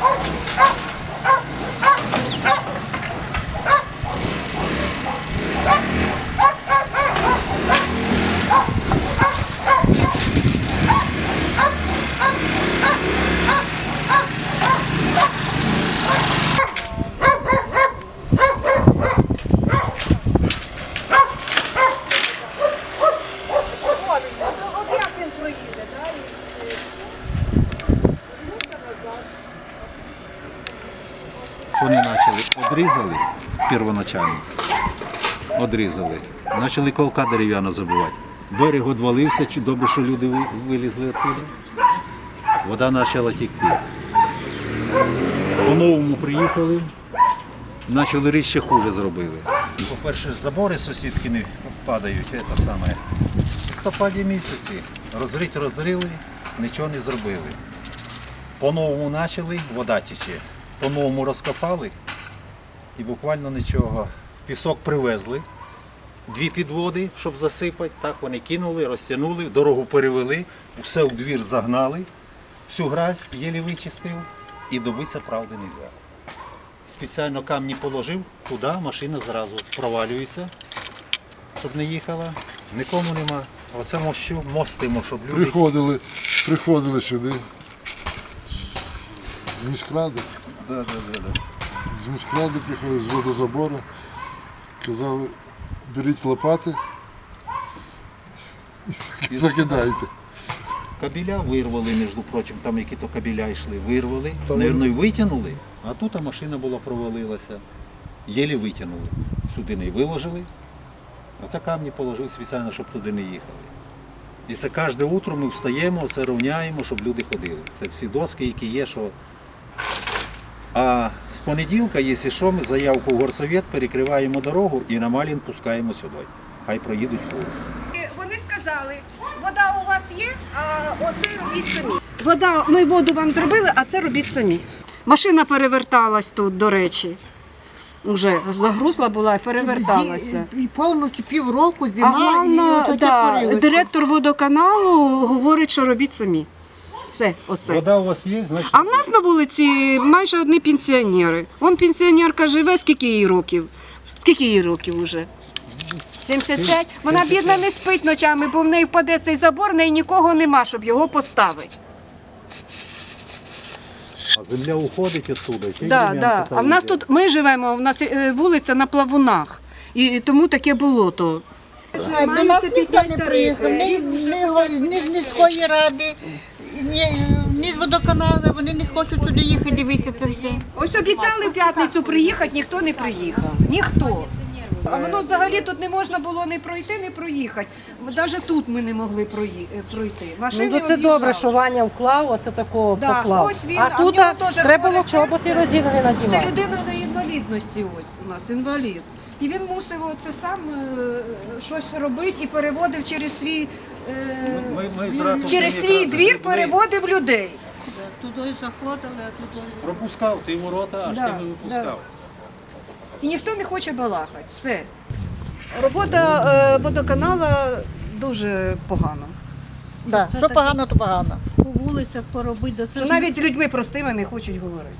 啊啊 Вони почали одрізали первоначально. Одрізали. Почали колка дерев'яно забивати. Берег одвалився, добре, що люди вилізли оттуда. Вода почала тікти. По-новому приїхали, почали річ ще хуже зробили. По-перше, забори сусідки не падають, це саме. В листопаді місяці розрить розрили, нічого не зробили. По-новому почали, вода тече. По-новому розкопали і буквально нічого. Пісок привезли, дві підводи, щоб засипати. Так вони кинули, розтягнули, дорогу перевели, все в двір загнали, всю грязь єлі вичистив і добитися правди не можна. Спеціально камні положив, туди машина зразу провалюється, щоб не їхала. Нікому нема. Оце мощу, мостимо, щоб люди. Приходили, приходили сюди. Міськради. Да, да, да. З міськради приходили з водозабору. Казали, беріть лопати і закидайте. Кабіля вирвали, між прочим, там які-то кабіля йшли, вирвали, Та Наверно, і витягнули. А тут а машина була провалилася. Єлі витягнули. Сюди не виложили. А це камні положив спеціально, щоб туди не їхали. І це кожне утро ми встаємо, це рівняємо, щоб люди ходили. Це всі доски, які є, що. А з понеділка, якщо що, ми заявку в горсовет, перекриваємо дорогу і на Малін пускаємо сюди. Хай проїдуть фури. Вони сказали, вода у вас є, а оце робіть самі. Вода, ми воду вам зробили, а це робіть самі. Машина переверталась тут, до речі. Уже загрузла була і переверталася. І повністю півроку А зима і Ганна, отаке да, директор водоканалу говорить, що робіть самі. Все, оце. Вода у вас є, значить. А в нас на вулиці майже одні пенсіонери. Вон пенсіонерка живе, скільки їй років? Скільки їй років уже? 75. Вона бідна не спить ночами, бо в неї впаде цей забор, в неї нікого нема, щоб його поставити. А земля уходить оттуда. і Да, да. А в нас тут ми живемо, в нас е, вулиця на плавунах. І, тому таке болото. До нас ніхто не приїхав, ні, ні, го- ні з міської ради, ні, ні з водоканалу, вони не хочуть туди їхати дивитися все. Ось обіцяли в п'ятницю приїхати, ніхто не приїхав. Ніхто. А воно взагалі тут не можна було не пройти, не проїхати. Навіть тут ми не могли прої- е, пройти. Машини Ну, то це об'їжджали. добре, що Ваня вклав, оце такого Да, поклав. ось він, а а в тут нього теж треба було чоботи резинові Це людина на інвалідності ось у нас, інвалід. І він мусив оце сам е, щось робити і переводив через свій, е, Ми, ми з ратуші через свій якраз двір зайшли, переводив людей. Туди заходили, а туди. Пропускав ти ворота, аж Да, ти не випускав. І ніхто не хоче балакати. Все. Робота е, водоканала дуже погана. Да. Що погано, то погано. По вулицях поробити, до Що навіть з людьми простими не хочуть говорити.